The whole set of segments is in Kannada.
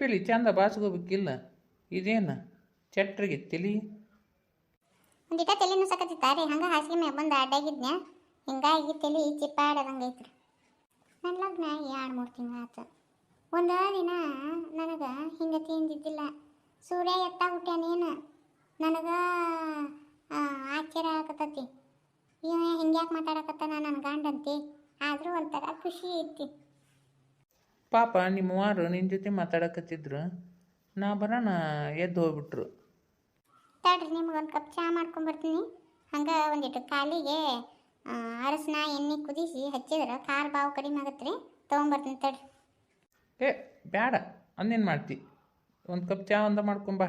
ಪಿಲಿ ಚಂದ ಬಾಸ್ಕೋಬೇಕಿಲ್ಲ ಇದೇನು? ಚಟ್ರಿಗೆ ತಿಳಿ. ಒಂದಿಟ ತಲೆನೂ ಸಕತ್ತಿತ್ತಾರೆ. ಹಂಗ ಹಾಸಿಗೆ ಮ್ಯಾಗ ಬಂದು ಅಡ್ಡಾಗಿದ್ನ್ಯಾ ಹಿಂಗಾಗಿ ತಲೆ ಚಿಪ್ಪಾಡದಂಗೆ ಐತ್ರಿ ನನ್ನ ಲಗ್ನ ಎರಡು ಮೂರು ತಿಂಗಳು ಆತು. ಒಂದು ದಿನ ನನಗೆ ಹಿಂಗೆ ತಿಂದಿದ್ದಿಲ್ಲ ಸೂರ್ಯ ಎತ್ತ ಹುಟ್ಟ್ಯಾನೇನು ನನಗೆ ಆಶ್ಚರ್ಯ ಆಗತತಿ ಇವ ಹಿಂಗ್ಯಾಕೆ ಮಾತಾಡಕತ್ತಾನ ನನ್ನ ಗಂಡಂತಿ? ಆದರೂ ಒಂಥರ ಖುಷಿ ಐತಿ. ಪಾಪ ನಿಮ್ಮವಾರು ನಿನ್ನ ಜೊತೆ ಮಾತಾಡಕತ್ತಿದ್ರು. ನಾ ಬರೋಣ ಎದ್ದು ಹೋಗ್ಬಿಟ್ರು. ತಡ್ರಿ ನಿಮ್ಗೊಂದು ಕಪ್ ಚಹಾ ಮಾಡ್ಕೊಂಬರ್ತೀನಿ ಹಂಗೆ ಒಂದಿಟ್ಟು ಕಾಲಿಗೆ ಅರಸನ ಎಣ್ಣೆ ಕುದಿಸಿ ಹಚ್ಚಿದ್ರೆ ಖಾರ ಬಾವು ಕಡಿಮೆ ಆಗತ್ತೆ ರೀ ತೊಗೊಂಬರ್ತೀನಿ ತಡ್ರಿ. ಏ ಬೇಡ ಅಂದೇನು ಮಾಡ್ತಿ? ಒಂದು ಕಪ್ ಚಹಾ ಒಂದು ಮಾಡ್ಕೊಂಬ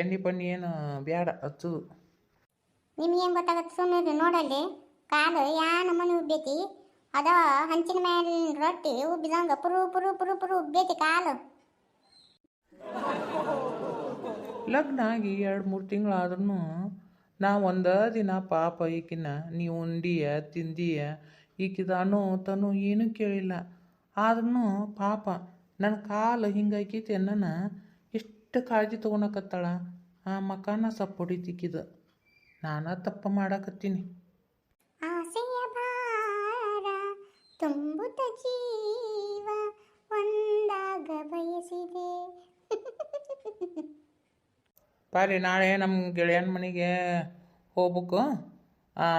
ಎಣ್ಣೆ ಪಣ್ಣಿ ಏನು ಬೇಡ ಹಚ್ಚುದು. ಏನು ಗೊತ್ತಾಗತ್ತೆ ಸುಮ್ಮನೆ ನೋಡಲ್ಲಿ. ಕಾಲು ಯಾ ನಮ್ಮನೆ ಉಬ್ಬೈತಿ ಅದ ಹಂಚಿನ ಮೇಲಿನ ರೊಟ್ಟಿ ಉಬ್ಬಿದಂಗ ಪುರು ಪುರು ಪುರು ಪುರು ಉಬ್ಬೇತಿ ಕಾಲು. ಲಗ್ನ ಆಗಿ ಎರಡು ಮೂರು ತಿಂಗಳು ಆದ್ರೂ ನಾ ಒಂದ ದಿನ ಪಾಪ ಈಕಿನ, ನೀ ಉಂಡಿಯ, ತಿಂದೀಯ, ಈಕಿದ ತನು ಏನೂ ಕೇಳಿಲ್ಲ. ಆದ್ರೂ ಪಾಪ ನನ್ನ ಕಾಲು ಹಿಂಗಾಕೈತಿ ನನ್ನ ಎಷ್ಟು ಕಾಳಜಿ ತೊಗೊಳಕತ್ತಾಳ ಆ ಮಕಾನ ಸಪ್ ಹೊಡಿತಿಕ್ಕಿದ ನಾನು ತಪ್ಪ ಮಾಡಾಕತ್ತೀನಿ. ತುಂಬುತ್ತ ಜೀವ ಒಂದಾಗ ಬಯಸಿದೆ. ಪಾರಿ ನಾಳೆ ನಮ್ಮ ಗೆಳೆಯನ ಮನೆಗೆ ಹೋಗ್ಬೇಕು.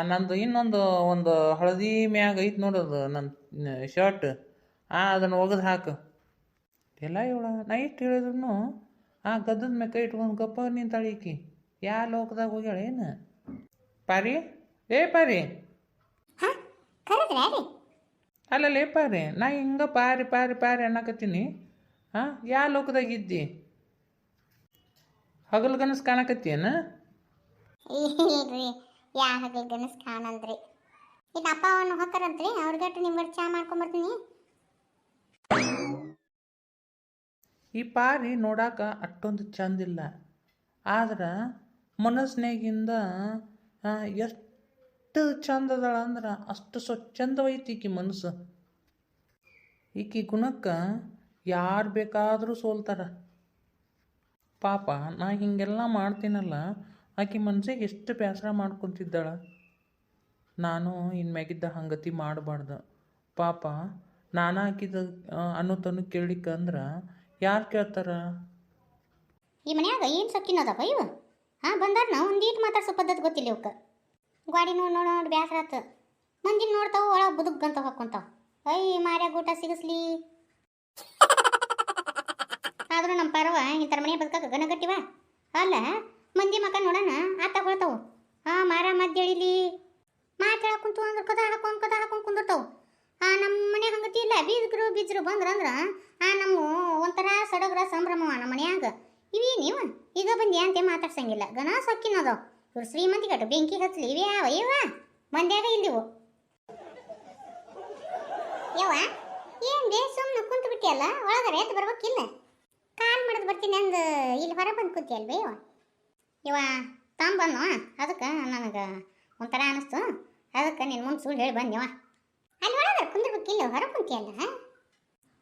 ನಂದು ಇನ್ನೊಂದು ಒಂದು ಹಳದಿ ಮ್ಯಾಗ ಐತೆ ನೋಡೋದು ನನ್ನ ಶರ್ಟ್. ಆ ಅದನ್ನು ಒಗೆದು ಹಾಕು. ಎಲ್ಲ ಇವಳ ನಾ ಇಟ್ಟು ಹೇಳಿದ್ರು ಆ ಗದ್ದದ ಮೇಲೆ ಕೈ ಇಟ್ಕೊಂಡು ಗಪ್ಪ ನಿಂತಾಳ ಈಕಿ. ಯಾ ಲೋಕದಾಗ ಹೋಗ್ಯಾಳ ಏನು? ಪಾರಿ? ಏ ಪಾರಿ? ಹಾ ಕರೆದ್ರೆ ರೀ ಅಲ್ಲಲ್ಲ ಪಾರಿ ನಾ ಹಿಂಗೆ ಪಾರಿ ಪಾರಿ ಪಾರಿ ಅನ್ನಕತ್ತೀನಿ. ಹಾಂ ಯಾ ಲೋಕದಾಗ ಇದ್ದಿ? ಹಗಲು ಕನಸು ಕಾಣಕತ್ತೀಯನ? ಇಲ್ರಿ ಯಾ ಹಗಲ್ ಗನಸ್ ಕಾಣಲ್ರಿ ಇನ್ನು ಅಪ್ಪ ಅವನು ಹೊಕ್ಕರಂತ್ರಿ? ಅವ್ರಿಗಟ್ಟು ನಿಮ್ಗೆ ಚಾ ಮಾಡ್ಕೊಂಬರ್ತೀನಿ ಈ ಪಾರಿ ನೋಡಾಕ ಅಷ್ಟೊಂದು ಚಂದಿಲ್ಲ. ಆದ್ರೆ ಮನಸ್ಸಿನಾಗಿಂದ ಆ, ಎಷ್ಟು ಚಂದ ಅದಾಳ ಅಂದ್ರೆ ಅಷ್ಟು ಸ್ವಚ್ಛಂದವೈತಿ ಈಕಿ ಮನಸ್ಸು. ಈಕಿ ಗುಣಕ್ಕೆ ಯಾರು ಬೇಕಾದರೂ ಸೋಲ್ತಾರ. ಪಾಪ, ನಾ ಹಿಂಗೆಲ್ಲ ಮಾಡ್ತೀನಲ್ಲ, ಆಕಿ ಮನ್ಸಿಗೆ ಎಷ್ಟು ಬೇಸರ ಮಾಡ್ಕೊತಿದ್ದಾಳ. ನಾನು ಇನ್ಮ್ಯಾಗಿದ್ದ ಹಂಗತಿ ಮಾಡಬಾರ್ದು. ಪಾಪ, ನಾನು ಹಾಕಿದ ಅನ್ನೋ ತನು ಕೇಳಿಕ ಅಂದ್ರೆ ಯಾರು ಕೇಳ್ತಾರ? ಈ ಮನ್ಯಾಗ ಏನು ಸಕ್ಕಿನದಪ್ಪ ಇವ? ಹಾಂ, ಬಂದಾರ ನಾವು ಒಂದೀಟ್ ಮಾತಾಡ್ಸೋ ಪದ್ಧತಿ ಗೊತ್ತಿಲ್ಲ ಇವಕ್ಕೆ ಗಾಡಿ ನೋಡಿ ನೋಡಿ ನೋಡಿ ಬ್ಯಾಸರ ಆತು. ಮಂದಿನ ನೋಡ್ತಾವ, ಒಳಗೆ ಬದುಕಂತ ಹಾಕೊಂತಾವ ಅಯ್ಯ ಮಾರ್ಯಾಗ ಊಟ ಸಿಗಿಸ್ಲಿ. ಆದ್ರೂ ನಮ್ಮ ಪರವ, ಇಂಥರ ಮನೆ ಬದುಕಕ್ಕೆ ಗನಗಟ್ಟಿವ ಅಲ್ಲ, ಮಂದಿ ಮಕ ನೋಡೋಣ ಆತ ಹೊಳ್ತಾವು. ಆ ಮಾರ ಮದ್ದೇಳಿಲಿ ಮಾತು ಕುಂತು ಅಂದ್ರೆ ಕದ ಹಾಕೊಂಡು ಕದ ಹಾಕೊಂಡು ಕುಂದಿರ್ತಾವು. ಆ ನಮ್ಮ ಮನೆ ಹಂಗತಿ ಇಲ್ಲ. ಬೀಜರು ಬೀಜರು ಬಂದ್ರಂದ್ರ ಆ, ನಮ್ಮ ಒಂಥರ ಸಡಗರ ಸಂಭ್ರಮವ ನಮ್ಮ ಮನ್ಯಾಗ. ಇವೇ ನೀವು? ಈಗ ಬಂದು ಅಂತೆ ಮಾತಾಡ್ಸಂಗಿಲ್ಲ. ಗನ ಸೊಕ್ಕಿನದವ. ಇವ್ರು ಶ್ರೀಮಂತಿಗಟ್ಟು ಬೆಂಕಿ ಹಚ್ಚಲಿ. ಇವೇ ಯಾವ ಇವ ಮಂದ್ಯಾಗ ಇಲ್ಲಿವು ಯವ್ವ, ಏನ್ ಬೇ ಸುಮ್ಮನೆ ಕುಂತು ಬಿಟ್ಟಿಯಲ್ಲ? ಒಳಗಡೆ ಎದ್ದು ಬರ್ಬೇಕಿಲ್ಲ ಕಾಲ್ ಮಾಡಿದ್ ಬರ್ತೀನಿ ಅಂದು ಇಲ್ಲಿ ಹೊರ ಬಂದು ಕುಂತಿಯಲ್ ಬೇ ಯವ್ವ ಇವ ತಂಬನ್ನು ಅದಕ್ಕೆ ನನಗೆ ಒಂಥರ ಅನಿಸ್ತು. ಅದಕ್ಕೆ ನಿನ್ನ ಮುಂದೆ ಸುಳ್ಳು ಹೇಳಿ ಬಂದ್ಯವ ಅಲ್ಲಿ ಒಳಗೆ ಕುಂದಿರ್ಬೇಕಿಲ್ಲ ಹೊರ ಕುಂತಿಯಲ್ಲ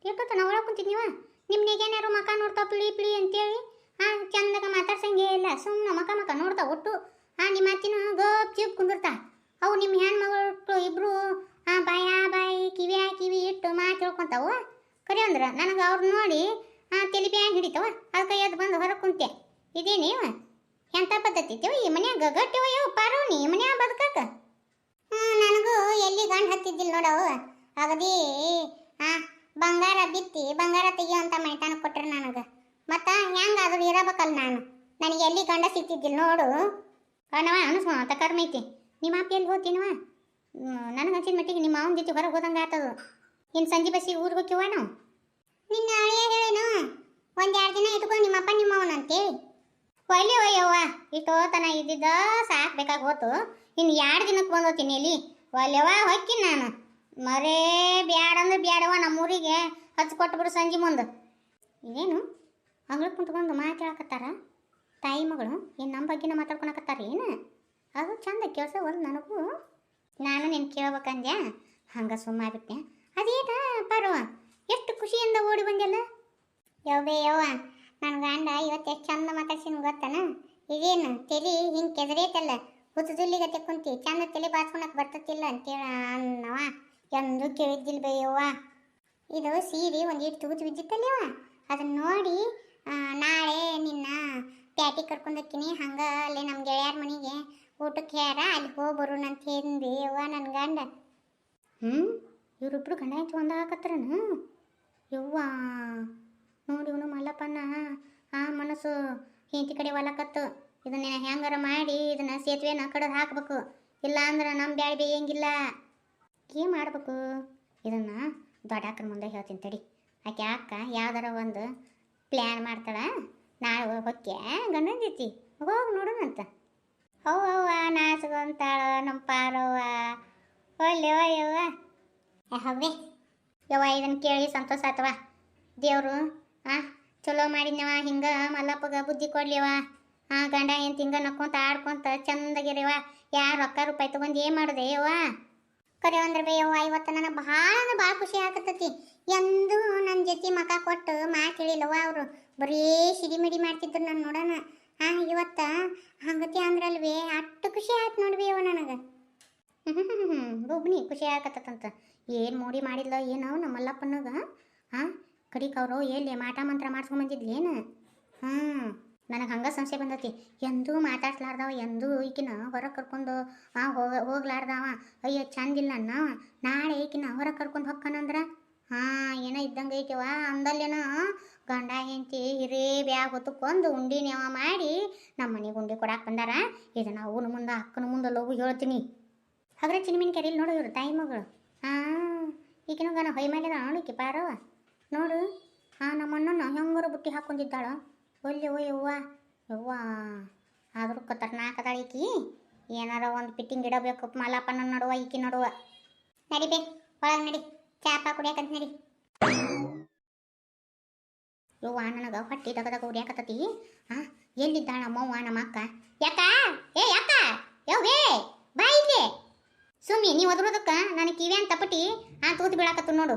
ತಿಳ್ಕೊತ ನಾವು ಒಳಗೆ ಕುಂತಿದ್ನಿವ ನಿಮ್ನೆಗೆ ಏನಾರು ಮಕ ನೋಡ್ತಾವ ಪಿಳಿ ಪಿಳಿ ಅಂತೇಳಿ? ಹಾಂ, ಚಂದಾಗ ಮಾತಾಡ್ಸಂಗೆ ಇಲ್ಲ. ಸುಮ್ಮನೆ ಮಕ ಮಕ ನೋಡ್ತಾವ ಒಟ್ಟು. ನಿಮ್ಮ ಅತ್ತಿನ ಗೋಪ್ ಚೂಪ್ ಕುಂದಿರ್ತಾ ಅವು ನಿಮ್ಮ ಹೆಣ್ಮಗಳು ಇಬ್ರು, ಆ, ಬಾಯ ಬಾಯಿ ಕಿವಿಯ ಕಿವಿ ಇಟ್ಟು ಮಾತು ಹೇಳ್ಕೊಂತಾವ ಕರೆ ಅಂದ್ರೆ ನನಗೆ ಅವ್ರು ನೋಡಿ ಹಾಂ ತಲೆ ಬ್ಯಾಂಗ್ ಹಿಡಿತಾವ. ಅದಕ್ಕೆ ಎದ್ದು ಬಂದು ಹೊರಗೆ ಕುಂತೆ ಇದೇನೇವ ಎಂಥ ಪದ್ಧತಿ ಈ ಮನ್ಯಾಗ? ಗಟ್ಟಿವ ಯಾವ ಪಾರೋ ನೀ ಮನ್ಯಾಗ ಬದುಕಾಕ? ಹ್ಞೂ ನನಗೂ ಎಲ್ಲಿ ಗಂಡು ಹತ್ತಿದ್ದಿಲ್ಲ ನೋಡವು. ಅಗದಿ, ಆ, ಬಂಗಾರ ಬಿತ್ತಿ, ಬಂಗಾರ ತೆಗಿಯುವಂಥ ಮೈತಾನ ಕೊಟ್ರು ನನಗೆ. ಮತ್ತು ಹೆಂಗಾದ್ರೂ ಇರಬೇಕಲ್ಲ ನಾನು. ನನಗೆ ಎಲ್ಲಿ ಗಂಡ ಸಿಕ್ತಿದ್ದಿಲ್ಲ ನೋಡು. ಕಣವ ಅನಸ್ಮ ಅಂತ ಕರ್ಮ ಐತಿ. ನಿಮ್ಮ ಅಪ್ಪ ಎಲ್ಲಿ ಹೋಗ್ತೀನವ ನನಗೆ ಹಂಚಿದ ಮಟ್ಟಿಗೆ ನಿಮ್ಮ ಮಾವನ ಜೊತೆ ಹೊರಗೆ ಹೋದಂಗೆ ಆತದು. ಇನ್ನು ಸಂಜೆ ಬಸ್ಸಿಗೆ ಊರಿಗೆ ಹೋಗ್ತೀವ ನಾವು ನಿನ್ನ ಅಳಿಯ ಹೇಳೇನು? ಒಂದೆರಡು ದಿನ ಇಟ್ಕೊಂಡು ನಿಮ್ಮಪ್ಪ ನಿಮ್ಮವನ ಅಂತೇಳಿ ಒಯ್ಲಿ ಒಯ್ಯವ್ವ, ಇಷ್ಟೋತನ ಇದ್ದಿದ್ದ ಸಾಕ್ಬೇಕಾಗಿ ಹೋತು. ಇನ್ನು ಎರಡು ದಿನಕ್ಕೆ ಬಂದೋತೀನಿ ಇಲ್ಲಿ. ಒಲ್ಲೆವ ಹೊಕ್ಕಿ ನಾನು. ಮರೇ ಬ್ಯಾಡ ಅಂದ್ರೆ ಬ್ಯಾಡವ ನಮ್ಮೂರಿಗೆ. ಹಚ್ಕೊಟ್ಬಿಡು ಸಂಜೆ ಮುಂದೆ. ಇದೇನು ಅಂಗ್ಳಕ್ಕೆ ಕುಂತ್ಕೊಂಡು ಮಾತಾಡಕತ್ತಾರ? ತಾಯಿ ಮಗಳು, ಏನು ನಮ್ಮ ಬಗ್ಗೆನ ಮಾತಾಡ್ಕೊಳಕತ್ತಾರ ಏನು? ಅದು ಚಂದ ಕೆಲಸ ಒಂದು ನನಗೂ. ನಾನು ನಿನ್ನ ಕೇಳ್ಬೇಕಂದ್ಯ? ಹಂಗೆ ಸುಮ್ಮನೆ ಅದೇನ ಪರ್ವ? ಎಷ್ಟು ಖುಷಿಯಿಂದ ಓಡಿ ಬಂದೆಲ್ಲ ಯವ್ವೇ ಯವ್ವ ನನ್ನ ಗಂಡ ಇವತ್ತು ಎಷ್ಟು ಚಂದ ಮಾತಾಡ್ಸಿನ ಗೊತ್ತನ? ಇದೇನು, ತಲೆ ಹಿಂಗೆ ಕೆದರೈತಲ್ಲ? ಹುತ್ತುದುಲ್ಲಿಗತ್ತೆ ಕುಂತಿ ಚಂದ ತಲೆ ಬಾಚ್ಕೊಳಕ್ಕೆ ಬರ್ತತಿಲ್ಲ ಅಂತೇಳ ಅನ್ನವ? ಎಂದೂ ಕೇಳಿದ್ದಿಲ್ಲ ಬೇಯವ್ವ ಇದು ಸೀರೆ ಒಂದು ಇಟ್ಟು ತೂತು ಬಿದ್ದಿತ್ತಲ್ಲವ ಅದನ್ನ ನೋಡಿ ನಾಳೆ ನಿನ್ನ ಪ್ಯಾಟಿ ಕರ್ಕೊಂಡೋಗ್ತೀನಿ ಹಂಗೆ ಅಲ್ಲಿ ನಮ್ಮ ಗೆಳೆಯರ ಮನೆಗೆ ಊಟಕ್ಕೆ ಯಾರ ಅಲ್ಲಿ ಹೋಗಿ ಬರೋಣ ಅಂತ ಹೇಳಿದ್ವಿ ಯವ್ವ ನನ್ನ ಗಂಡ. ಹ್ಞೂ ಇವರಿಬ್ರು ಗಂಡ ಹೆಚ್ಚು ಒಂದು ಹಾಕತ್ರನು? ಯವ್ವ, ನೋಡಿ ಇವನು ಮಲ್ಲಪ್ಪನ ಆ ಮನಸ್ಸು ಹೆಂಡತಿ ಕಡೆ ಹೊಲಕತ್ತು ಇದನ್ನ ಹೆಂಗಾರ ಮಾಡಿ ಇದನ್ನ ಸೇತುವೆನ ಕಡೆದು ಹಾಕ್ಬೇಕು. ಇಲ್ಲ ಅಂದ್ರೆ ನಮ್ಮ ಬ್ಯಾಳಿ ಬೇಯಂಗಿಲ್ಲ. ಏನು ಮಾಡ್ಬೇಕು? ಇದನ್ನ ದೊಡ್ಡಾಕ್ರ ಮುಂದೆ ಹೇಳ್ತೀನಿ ತಡಿ. ಆಕೆ ಅಕ್ಕ ಯಾವ್ದಾರ ಒಂದು ಪ್ಲ್ಯಾನ್ ಮಾಡ್ತಾಳ? ನಾಳೆ ಹೊಕ್ಕೆ ಗಂಡನ ಜೊತೆ? ಹೋಗಿ ನೋಡೋಣಂತ ಹೌ ಅವ್ವ ನಾಚ್ಕೊಂತಾಳ ನಮ್ಮ ಪಾರವ್ವ ಒಲ್ಲೆ ಯವ್ವ ಹವ್ವೆ, ಯವ್ವ ಇದನ್ನು ಕೇಳಿ ಸಂತೋಷ ಆತವ ದೇವರು, ಆ, ಚಲೋ ಮಾಡಿದ್ನವ ಹಿಂಗೆ ಮಲ್ಲಪ್ಪಗ ಬುದ್ಧಿ ಕೊಡ್ಲಿವ ಆ, ಗಂಡ ಹೆಂತ ಹಿಂಗ ನಕ್ಕೊಂತ ಆಡ್ಕೊಂತ ಚಂದಾಗಿರಿವ ಯಾರು ರೊಕ್ಕ ರೂಪಾಯಿ ತೊಗೊಂಡು ಏನು ಮಾಡಿದೆ ಯವ್ವ? ಕರೆ ಅಂದ್ರೆ ಬೇ ಯವ್ವ, ಇವತ್ತು ನನಗೆ ಭಾಳ ಭಾಳ ಖುಷಿ ಆಗತ್ತತಿ ಎಂದೂ ನನ್ನ ಜೊತೆ ಮಕ ಕೊಟ್ಟು ಮಾತು ಹೇಳಿಲ್ಲವ ಅವರು. ಬರೀ ಸಿಡಿಮಿಡಿ ಮಾಡ್ತಿದ್ರು ನಾನು ನೋಡೋಣ. ಹಾಂ, ಇವತ್ತ? ಹಂಗತಿ ಅಂದ್ರಲ್ವೇ? ಅಷ್ಟು ಖುಷಿ ಆಯ್ತು ನೋಡ್ಬಿ ಅವ ನನಗೆ. ಬೊಬ್ನಿ ಖುಷಿ ಆಗತ್ತಂತ. ಏನು ಮೋಡಿ ಮಾಡಿಲ್ಲ ಏನೋ ನಮ್ಮ ಮಲ್ಲಪ್ಪನಾಗ ಹಾಂ ಕಡಿಕ್ ಅವರು ಎಲ್ಲಿ ಮಾಟ ಮಂತ್ರ ಮಾಡ್ಸ್ಕೊಂಬಂದಿದ್ಲಿ ಏನು? ಹ್ಞೂ ನನಗೆ ಹಂಗೆ ಸಂಶಯ ಬಂದತಿ. ಎಂದೂ ಮಾತಾಡ್ಸ್ಲಾರ್ದವ, ಎಂದೂ ಈಕಿನ ಹೊರಗೆ ಕರ್ಕೊಂಡು, ಆ ಹೋಗ ಹೋಗ್ಲಾರ್ದವ. ಅಯ್ಯೋ, ಚಂದಿಲ್ಲ ಅಣ್ಣ ನಾಳೆ ಈಕಿನ ಹೊರಗೆ ಕರ್ಕೊಂಡು ಹೊಕ್ಕನಂದ್ರ ಹಾಂ, ಏನೋ ಇದ್ದಂಗೆ ಐತಿವ ಅಂದಲ್ಲೇನೋ? ಗಂಡ ಹೆಂಡತಿ ಹಿರೇ ಬ್ಯಾಗ್ ಹೊತ್ತುಕೊಂಡು ಉಂಡಿ ನೇವ ಮಾಡಿ ನಮ್ಮ ಮನೆಗೆ ಉಂಡಿ ಕೊಡಾಕ್ ಬಂದಾರ. ಇದನ್ನ ಅವನ ಮುಂದೆ, ಅಕ್ಕನ ಮುಂದೆ ಲೋಗು ಹೇಳ್ತೀನಿ. ಹಾಗಾದ್ರೆ ಚಿನ್ಮಿನ ಕೆರೆಯಲ್ಲಿ ನೋಡು ಇವ್ರು ತಾಯಿ ಮಗಳು. ಹಾಂ ಈಗಿನ ಗನ ಹೊಯ್ ಮೇಲೆ ನೋಡಿಕೆ ಪಾರವ. ನೋಡು ಹಾಂ ನಮ್ಮ ಅಣ್ಣನ ಹೆಂಗಾರ ಬುಟ್ಟಿ ಹಾಕೊಂಡಿದ್ದಾಳ. ಒಲ್ಲೆ ಓ ಯವ್ವ ಯವ್ವ, ಆದರೂ ಈಕಿ. ಏನಾರ ಒಂದು ಪಿಟ್ಟಿಂಗ್ ಇಡಬೇಕು ಮಲ್ಲಪ್ಪನ ನಡುವ, ಈಕಿ ನಡುವ. ನಡಿಬೇ ಒಳಗೆ ನಡಿ ಚಾಪ ಕುಡಿಯಕಂತ ನಡಿ. ಯವ್ವ ನನಗೆ ಹೊಟ್ಟಿ ತಗದಾಗ ಉರಿಯಾಕತ್ತತಿ ಹಾಂ, ಎಲ್ಲಿದ್ದಾಳ ನಮ್ಮವ್ವ ನಮ್ಮ ಅಕ್ಕ? ಯಾಕ? ಏ, ಯಾಕ? ಯವ್ವೇ ಬಾ ಇಲ್ಲಿ. ಸುಮ್ಮಿ ನೀವು ಒದ್ರೋದಕ್ಕ ನಾನು ಅಂತ ಪಟ್ಟಿ ಆ ತೂತು ಬೀಳಾಕತ್ತು ನೋಡು.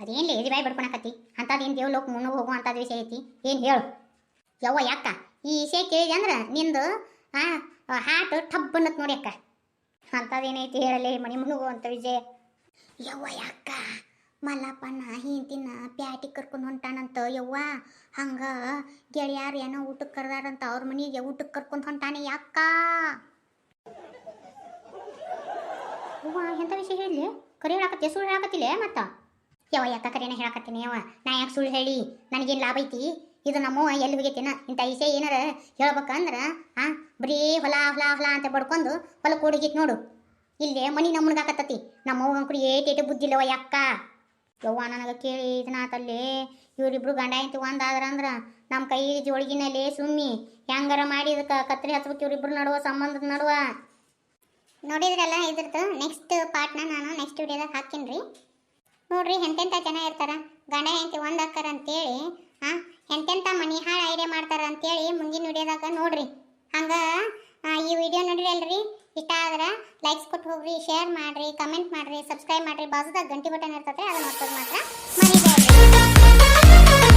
ಅದೇನ್ಲಿ ಎದಿ ಬಾಯಿ ಬಡ್ಕೊಳಕತ್ತಿ ಅಂಥದ್ದೇನು ದೇವ್ ಲೋಕ ಮುನ್ನೋಗಿ ಹೋಗು ಅಂಥದ್ದು ವಿಷಯ ಐತಿ? ಏನು ಹೇಳು. ಯವ್ವ, ಯಾಕ? ಈ ವಿಷಯ ಕೇಳಿದೆ ಅಂದ್ರೆ ನಿಂದು, ಆ ಹಾಟ್ ಟಬ್ ಅನ್ನತ್ ನೋಡಿ ಅಕ್ಕ. ಅಂಥದ್ದೇನೈತಿ ಹೇಳಲಿ ಮಣಿ ಮುನುಗು ಅಂತ ವಿಜಯ ಯವ್ವ, ಯಾಕ? ಮಲ್ಲಪ್ಪನ ಹಿಂತಿನ ಪ್ಯಾಟಿ ಕರ್ಕೊಂಡು ಹೊಂಟಾನಂತ, ಯವ್ವ. ಹಂಗೆ ಗೆಳೆಯಾರು ಏನೋ ಊಟಕ್ಕೆ ಕರ್ದಾರಂತ, ಅವ್ರ ಮನೆಗೆ ಊಟಕ್ಕೆ ಕರ್ಕೊಂಡು ಹೊಂಟಾನೆ ಯಾಕ ಅವ್ವ ಎಂಥ ವಿಷಯ ಹೇಳಿ ಕರೆ ಹೇಳಾಕತ್ತಿ, ಸುಳ್ಳು ಹೇಳಕತ್ತಿಲ್ಲ ಮತ್ತ? ಯವ ಯಾಕ ಕರೆನ ಹೇಳಕತ್ತೀನಿ ಯವ ನಾ ಯಾಕೆ ಸುಳ್ಳು ಹೇಳಿ? ನನಗೇನು ಲಾಭ ಐತಿ? ಇದು ನಮ್ಮವ್ವ ಎಲ್ಲಿ ಹೋಗೈತಿನ ಇಂಥ ವಿಷಯ ಏನಾರ ಹೇಳ್ಬೇಕಂದ್ರೆ, ಆ, ಬರೀ ಹೊಲ ಹೊಲ ಹೊಲ ಅಂತ ಬಡ್ಕೊಂಡು ಹೊಲಕ್ಕೆ ಹೋಗಿತ್ತು ನೋಡು. ಇಲ್ಲೇ ಮನಿ ನಮ್ಮನ್ಗಾಕತ್ತತಿ ನಮ್ಮವ್ವ ಅಂಕುಡಿ ಏಟ್ ಏಟು ಬುದ್ಧಿಲ್ಲವ ಯಾಕ ಯವ್ವ ನನಗೆ ಕೇಳಿ ಇದನ್ನಾತಲ್ಲಿ ಇವರಿಬ್ರು ಗಂಡ ಐತಿ ಒಂದಾದ್ರ ಅಂದ್ರ ನಮ್ಮ ಕೈ ಜೋಳಿಗಿನಲ್ಲಿ ಸುಮ್ಮಿ ಹೆಂಗಾರ ಮಾಡಿ ಇದಕ್ಕೆ ಕತ್ರಿ ಹಚ್ಬೇಕು ಇವರಿಬ್ರು ನಡುವ ಸಂಬಂಧದ ನಡುವ. ನೋಡಿದ್ರಲ್ಲ ಇದ್ರದ್ದು? ನೆಕ್ಸ್ಟ್ ಪಾರ್ಟ್ನ ನಾನು ನೆಕ್ಸ್ಟ್ ವಿಡಿಯೋದಾಗ ಹಾಕ್ತೀನಿ ರೀ. ನೋಡ್ರಿ ಎಂತೆಂಥ ಜನ ಇರ್ತಾರ? ಗಂಡ ಹೆಂಡತಿ ಒಂದು ಹಾಕಾರ ಅಂತೇಳಿ ಹಾಂ ಎಂತೆಂಥ ಮನಿ ಹಾಳು ಐಡಿಯಾ ಮಾಡ್ತಾರ ಅಂತೇಳಿ ಮುಂದಿನ ವಿಡಿಯೋದಾಗ ನೋಡ್ರಿ. ಹಂಗೆ ಈ ವಿಡಿಯೋ ನೋಡಿರಲ್ರಿ? ಇಷ್ಟ ಆದ್ರೆ ಲೈಕ್ಸ್ ಕೊಟ್ಟು ಹೋಗ್ರಿ ಶೇರ್ ಮಾಡ್ರಿ ಕಮೆಂಟ್ ಮಾಡ್ರಿ ಸಬ್ಸ್ಕ್ರೈಬ್ ಮಾಡ್ರಿ. ಬಾಜುದಾಗ ಗಂಟೆ ಬಟನ್ ಇರ್ತದೆ ಅದನ್ನ ಒತ್ತೋದು ಮಾತ್ರ ಮರಿಬೇಡ್ರಿ.